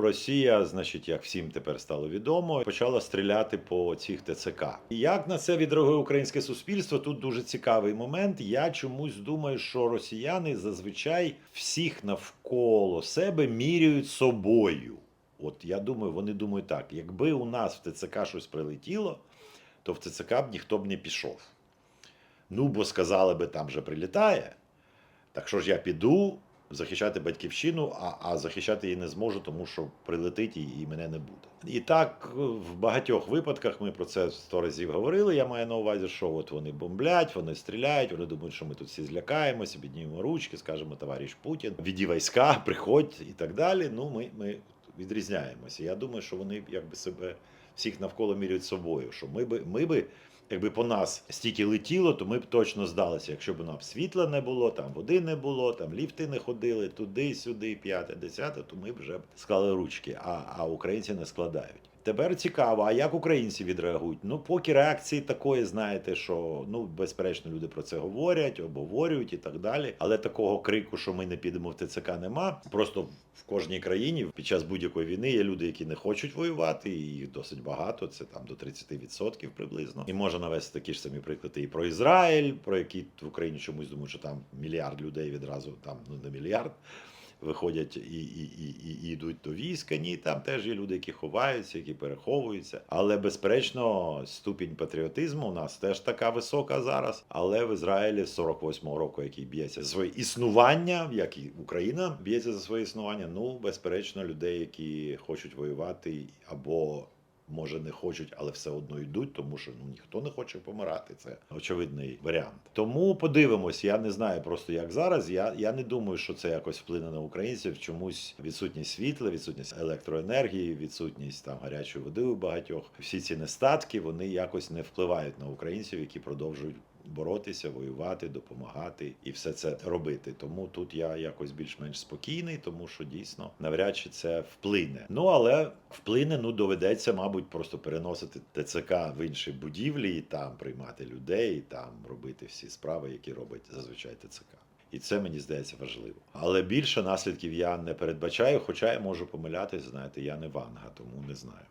Росія, значить, як всім тепер стало відомо, почала стріляти по цих ТЦК. І Як на це відреагує українське суспільство? Тут дуже цікавий момент. Я чомусь думаю, що росіяни зазвичай всіх навколо себе міряють собою. От я думаю, вони думають так: якби у нас в ТЦК щось прилетіло, то в ТЦК б ніхто б не пішов. Ну, бо сказали би, там же прилітає. Так що ж я піду захищати батьківщину, а, а захищати її не зможу, тому що прилетить і, і мене не буде. І так е, в багатьох випадках ми про це сто разів говорили. Я маю на увазі, що от вони бомблять, вони стріляють, вони думають, що ми тут всі злякаємося, піднімемо ручки, скажемо товариш Путін, віді війська, приходь і так далі. Ну, ми, ми відрізняємося. Я думаю, що вони якби себе всіх навколо міряють собою. Що ми би, ми би якби по нас стільки летіло, то ми б точно здалися. Якщо б нам світла не було, там води не було, там ліфти не ходили, туди, сюди, п'яте, десяте, то ми б вже б склали ручки, а, а українці не складають. Тепер цікаво, а як українці відреагують? Ну, поки реакції такої, знаєте, що ну безперечно люди про це говорять, обговорюють і так далі. Але такого крику, що ми не підемо в ТЦК, нема. Просто в кожній країні під час будь-якої війни є люди, які не хочуть воювати, і їх досить багато. Це там до 30% приблизно. І можна навести такі ж самі приклади і про Ізраїль, про які в Україні чомусь думають, що там мільярд людей відразу там ну не мільярд виходять і, і, і, і, йдуть до війська. Ні, там теж є люди, які ховаються, які переховуються. Але безперечно, ступінь патріотизму у нас теж така висока зараз. Але в Ізраїлі з 48-го року, який б'ється за своє існування, як і Україна б'ється за своє існування. Ну, безперечно, людей, які хочуть воювати або. Може, не хочуть, але все одно йдуть, тому що ну ніхто не хоче помирати. Це очевидний варіант. Тому подивимось. Я не знаю просто як зараз. Я, я не думаю, що це якось вплине на українців. Чомусь відсутність світла, відсутність електроенергії, відсутність там гарячої води у багатьох. Всі ці нестатки вони якось не впливають на українців, які продовжують. Боротися, воювати, допомагати і все це робити. Тому тут я якось більш-менш спокійний, тому що дійсно навряд чи це вплине. Ну але вплине, ну доведеться, мабуть, просто переносити ТЦК в інші будівлі і там приймати людей, і там робити всі справи, які робить зазвичай ТЦК. І це мені здається важливо. Але більше наслідків я не передбачаю, хоча я можу помилятися. Знаєте, я не ванга, тому не знаю.